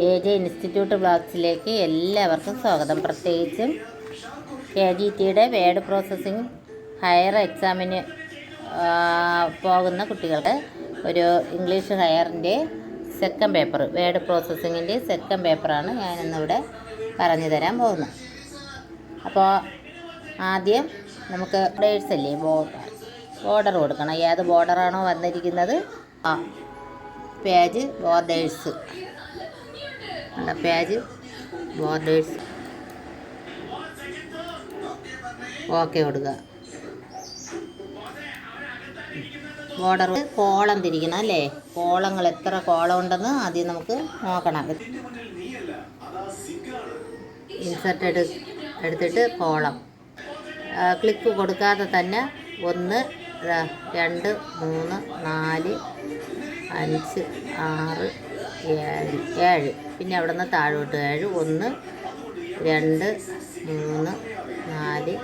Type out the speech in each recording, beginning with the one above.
A J institute ബ്ലോഗ്സിലേക്ക് എല്ലാവർക്കും സ്വാഗതം. പ്രത്യേകിച്ചും കെ ജി ടിയുടെ വേഡ് പ്രോസസ്സിംഗ് ഹയർ എക്സാമിന് പോകുന്ന കുട്ടികൾക്ക് ഒരു ഇംഗ്ലീഷ് ഹയറിന്റെ സെക്കൻഡ് പേപ്പർ വേഡ് പ്രോസസ്സിങ്ങിന്റെ സെക്കൻഡ് പേപ്പറാണ് ഞാനിന്നിവിടെ പറഞ്ഞു തരാൻ പോകുന്നത്. അപ്പോൾ ആദ്യം നമുക്ക് ബോർഡേഴ്സ് അല്ലേ? ബോർഡർ കൊടുക്കണം. ഏത് ബോർഡറാണോ വന്നിരിക്കുന്നത്? ആ പേജ് ബോർഡേഴ്സ് അല്ല പേജ് ബോർഡേഴ്സ് ഓക്കെ കൊടുക്കുക ബോർഡർ കോളം തിരിക്കണം അല്ലേ? കോളങ്ങൾ എത്ര കോളം ഉണ്ടെന്ന് ആദ്യം നമുക്ക് നോക്കണം. ഇൻസെർട്ട് എടു എടുത്തിട്ട് കോളം. ക്ലിക്ക് കൊടുക്കാതെ തന്നെ ഒന്ന് രണ്ട് മൂന്ന് നാല് അഞ്ച് ആറ് ഏഴ് ഏഴ്. പിന്നെ അവിടെ നിന്ന് താഴോട്ട് ഏഴ് ഒന്ന് രണ്ട് മൂന്ന് നാല്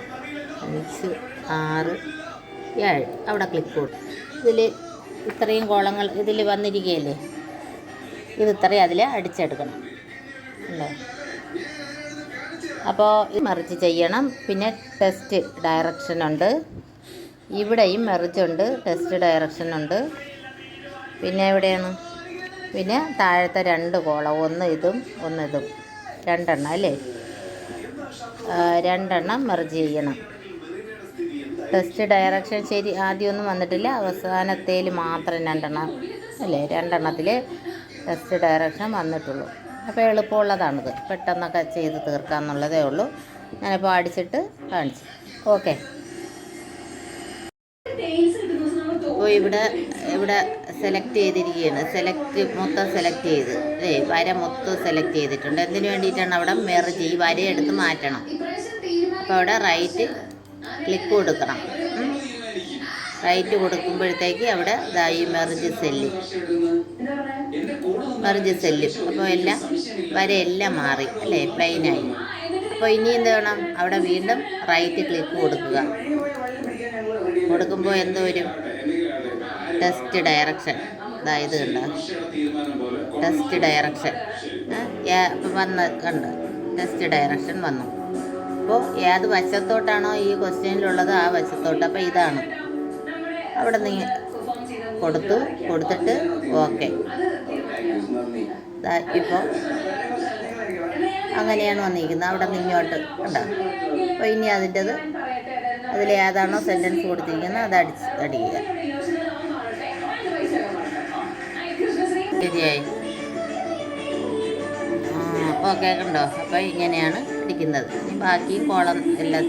അഞ്ച് ആറ് ഏഴ്. അവിടെ ക്ലിക്ക് കൊടുക്കും ഇതിൽ ഇത്രയും കോളങ്ങൾ ഇതിൽ വന്നിരിക്കുകയല്ലേ? ഇത് ഇത്രയും അതിൽ അടിച്ചെടുക്കണം. അല്ലേ? അപ്പോൾ ഇത് മെറിച്ച് ചെയ്യണം. പിന്നെ ടെസ്റ്റ് ഡയറക്ഷൻ ഉണ്ട്. ഇവിടെയും മെറിച്ചുണ്ട് ടെസ്റ്റ് ഡയറക്ഷൻ ഉണ്ട്. പിന്നെ എവിടെയാണ്? പിന്നെ താഴത്തെ രണ്ട് കോളം ഒന്ന് ഇതും ഒന്ന് ഇതും. രണ്ടെണ്ണം അല്ലേ? രണ്ടെണ്ണം മെർജ് ചെയ്യണം. ടെസ്റ്റ് ഡയറക്ഷൻ ശരി ആദ്യമൊന്നും വന്നിട്ടില്ല. അവസാനത്തേൽ മാത്രം രണ്ടെണ്ണം അല്ലേ? രണ്ടെണ്ണത്തിൽ ടെസ്റ്റ് ഡയറക്ഷൻ വന്നിട്ടുള്ളൂ. അപ്പോൾ എളുപ്പമുള്ളതാണിത്. പെട്ടെന്നൊക്കെ ചെയ്ത് തീർക്കാമെന്നുള്ളതേ ഉള്ളൂ. ഞാനിപ്പോൾ അടിച്ചിട്ട് കാണിച്ചു. ഓക്കെ. അപ്പോൾ ഇവിടെ ഇവിടെ സെലക്ട് ചെയ്തിരിക്കുകയാണ്. സെലക്ട് മൊത്തം സെലക്ട് ചെയ്ത്. അല്ലേ വര മൊത്തം സെലക്ട് ചെയ്തിട്ടുണ്ട്. എന്തിനു വേണ്ടിയിട്ടാണ് അവിടെ മെർജ് ഈ വര എടുത്ത് മാറ്റണം? അപ്പോൾ അവിടെ റൈറ്റ് ക്ലിക്ക് കൊടുക്കണം. റൈറ്റ് കൊടുക്കുമ്പോഴത്തേക്ക് അവിടെ ദാ ഈ മെർജ് സെല്ല് മെറിജ് സെല്ല് അപ്പോൾ എല്ലാം വരയെല്ലാം മാറി. അല്ലേ? പ്ലെയിനായി അപ്പോൾ ഇനി എന്ത് വേണം? അവിടെ വീണ്ടും റൈറ്റ് ക്ലിക്ക് കൊടുക്കുക. കൊടുക്കുമ്പോൾ എന്ത് വരും? ടെസ്റ്റ് ഡയറക്ഷൻ അതായത് കണ്ട? ടെസ്റ്റ് ഡയറക്ഷൻ വന്ന് കണ്ട്? ടെസ്റ്റ് ഡയറക്ഷൻ വന്നു. അപ്പോൾ ഏത് വശത്തോട്ടാണോ ഈ ക്വസ്റ്റ്യനിലുള്ളത് ആ വശത്തോട്ട്. അപ്പോൾ ഇതാണ്. അവിടെ നീ കൊടുത്തു. കൊടുത്തിട്ട് ഓക്കെ ഇപ്പോൾ അങ്ങനെയാണ് വന്നിരിക്കുന്നത്. അവിടെ നിന്ന് ഇങ്ങോട്ട് കണ്ടോ? അപ്പോൾ ഇനി അതിന്റെത് അതിൽ ഏതാണോ സെന്റൻസ് കൊടുത്തിരിക്കുന്നത് അത് അടിച്ച് അടിക്കുക. ശരിയായി അപ്പോൾ കേൾക്കണ്ടോ അപ്പോൾ ഇങ്ങനെയാണ് പിടിക്കുന്നത് ബാക്കി കോളം എല്ലാം